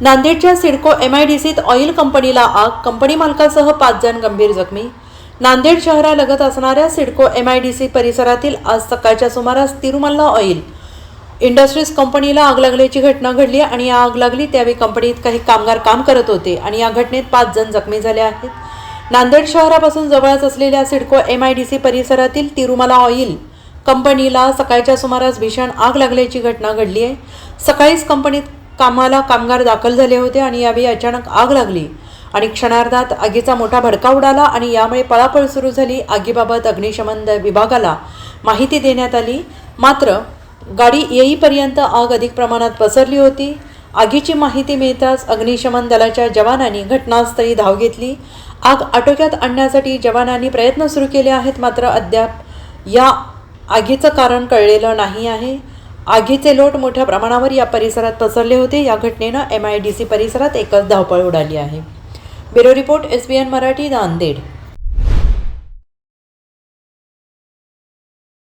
नांदेडच्या CIDCO M I D सीत oil कंपनीला आग कंपनी मालकासह पाच जण गंभीर जखमी. नांदेड शहरालगत असणाऱ्या CIDCO M I D C परिसरातील आज सकाळच्या सुमारास तिरुमल्ला ऑइल इंडस्ट्रीज कंपनीला आग लागल्याची घटना घडली आणि या आग लागली त्यावेळी कंपनीत काही कामगार काम करत होते आणि या घटनेत पाच जण जखमी झाले आहेत. नांदेड शहरापासून जवळच असलेल्या CIDCO M I D C परिसरातील तिरुमला ऑइल कंपनीला सकाळच्या सुमारास भीषण आग लागल्याची घटना घडली आहे. सकाळीच कंपनीत कामाला कामगार दाखल झाले होते आणि यावेळी अचानक आग लागली. आणि क्षणार्धात आगीचा मोठा भडका उडाला आणि यामुळे पळापळ सुरू झाली. आगीबाबत अग्निशमन विभागाला माहिती देण्यात आली. मात्र गाडी येईपर्यंत आग अधिक प्रमाणात पसरली होती. आगीची माहिती मिळताच अग्निशमन दलाच्या जवानांनी घटनास्थळी धाव घेतली. आग आटोक्यात आणण्यासाठी जवानांनी प्रयत्न सुरू केले आहेत मात्र अद्याप या आगीचं कारण कळलेलं नाही आहे. आगीचे लोट मोठ्या प्रमाणावर या परिसरात पसरले होते. या घटनेनं एम आय डी सी परिसरात एकच धावपळ उडाली आहे. Bureau report S B N Marathi Nanded.